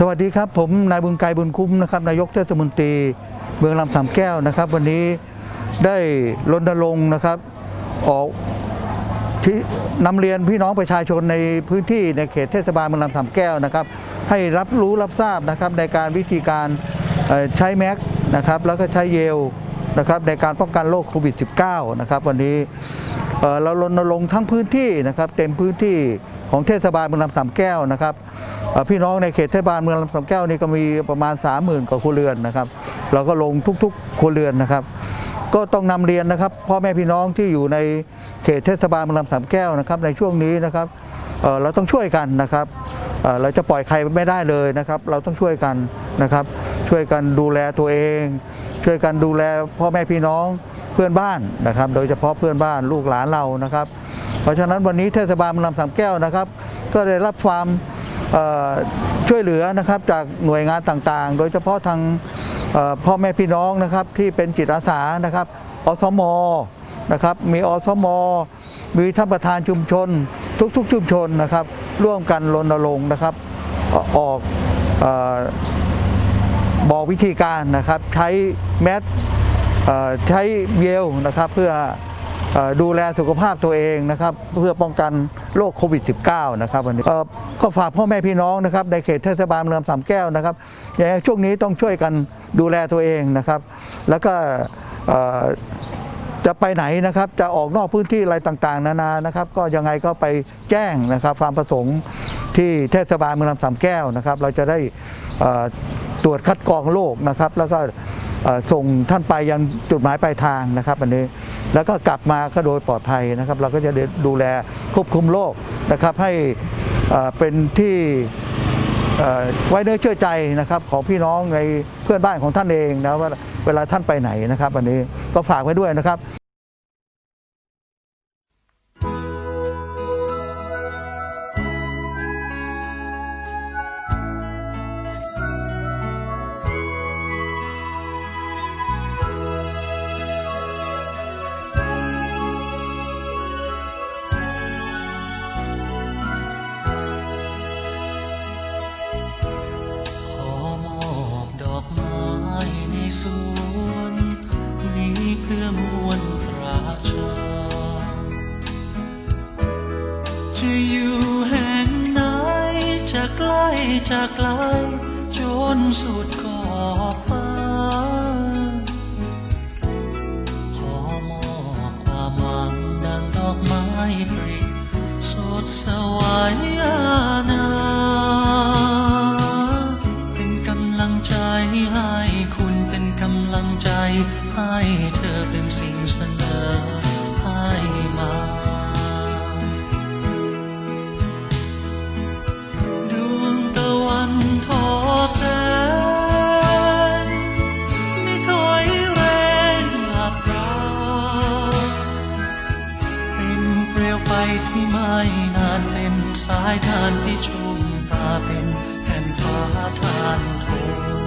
สวัสดีครับ ผมนายบุญไกรบุญคุ้มนะครับนายกเทศมนตรีเมืองลำสามแก้วนะครับ วันนี้ได้รณรงค์นะครับออกที่นำเรียนพี่น้องประชาชนในพื้นที่ในเขตเทศบาลเมืองลำสามแก้วนะครับ ให้รับรู้รับทราบนะครับในการวิธีการใช้แม็กนะครับแล้วก็ใช้เยลนะครับในการป้องกันโรคโควิด -19 นะครับวันนี้เเรารณรงค์ทั้งพื้นที่นะครับเต็มพื้นที่ ของเทศบาลเมืองลำสามแก้วนะครับพี่น้องในเขตเทศบาลเมืองลำสามแก้วนี่ก็มีประมาณ 30,000กว่าครัวเรือนนะครับ เราก็ลงทุกๆครัวเรือนนะครับ ก็ต้องนำเรียนนะครับพ่อแม่พี่น้องที่อยู่ในเขตเทศบาลเมืองลำสามแก้วนะครับ ในช่วงนี้นะครับเราต้องช่วยกันนะครับเราจะปล่อยใครไม่ได้เลยนะครับ เราต้องช่วยกันนะครับ ช่วยกันดูแลตัวเอง ช่วยกันดูแลพ่อแม่พี่น้องเพื่อนบ้านนะครับ โดยเฉพาะเพื่อนบ้านลูกหลานเรานะครับ เพราะฉะนั้นวันนี้เทศบาลเมืองลำสามแก้วนะครับ ก็ได้รับความช่วยเหลือนะครับจากหน่วยงานต่างๆ โดยเฉพาะทางพ่อแม่พี่น้องนะครับที่เป็นจิตอาสานะครับอสมนะครับมีอสมมีท่านประธานชุมชน ทุกๆชุมชนนะครับ ร่วมกันรณรงค์นะครับออกบอกวิธีการนะครับ ใช้แมสใช้เยลนะครับเพื่อ ดูแลสุขภาพตัวเองนะครับเพื่อป้องกันโรคโควิด -19 นะครับวันนี้ก็ฝากพ่อแม่พี่น้องนะครับในเขตเทศบาลเมืองสามแก้วนะครับอย่างช่วงนี้ต้องช่วยกันดูแลตัวเองนะครับ แล้วก็จะไปไหนนะครับจะออกนอกพื้นที่อะไรต่างๆ นานานะครับ ก็ยังไงก็ไปแจ้งนะครับความประสงค์ที่เทศบาลเมืองลำสามแก้วนะครับ เราจะได้ตรวจคัดกรองโรคนะครับ แล้วก็ส่งท่านไปยังจุดหมายปลายทางนะครับอันนี้ แล้วก็กลับมาก็โดยปลอดภัยนะครับ เราก็จะดูแลควบคุมโรคนะครับให้เป็นที่ไว้เนื้อเชื่อใจนะครับของพี่น้องในเพื่อนบ้านของท่านเองนะว่าเวลาท่านไปไหนนะครับอันนี้ก็ฝากไว้ด้วยนะครับ จะอยู่แห่งไหน จะใกล้จะไกล จนสุดขอบฟ้า ขอมอบความหวังดังดอกไม้ปริสดสวายอาณาเป็นกำลังใจให้คุณเป็นกำลังใจ ให้เธอเป็นสิ่งเสนอให้มา ที่ไม่นานเป็นสายทานที่ชุ่มตาเป็นแผ่นฟ้าทานท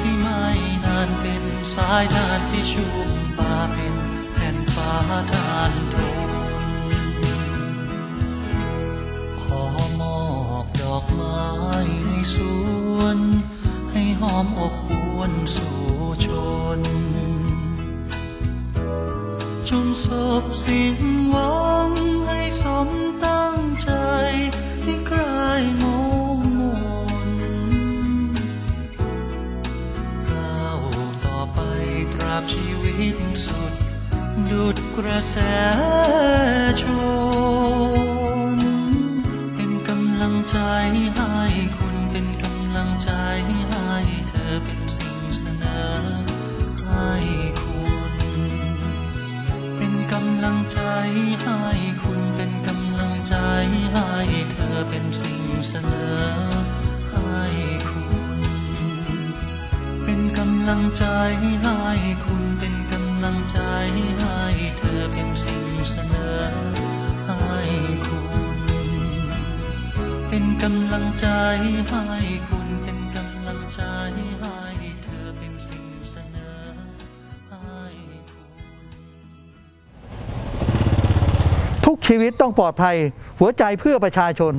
ที่ไม่นานเป็นสายทานที่ชุ่มตาเป็นแผ่นฟ้าทานท จงสบสิ้นหวังให้สมตั้งใจให้คลายงงมนก้าวต่อไปตราบชีวิตสุด ดุดกระแสชน เป็นกำลังใจให้คุณเป็นกำลังใจให้เธอเป็นสิ่งเสนอำลังใจให้คุณเป็นกำลังใจให้เธอเป็นสิ่งเสนอให้คุณ เป็นกำลังใจให้คุณเป็นกำลังใจให้เธอเป็นสิ่งเสนอให้คุณ เป็นกำลังใจให้คุณเป็นกำลังใจ ทุกชีวิตต้องปลอดภัย หัวใจเพื่อประชาชน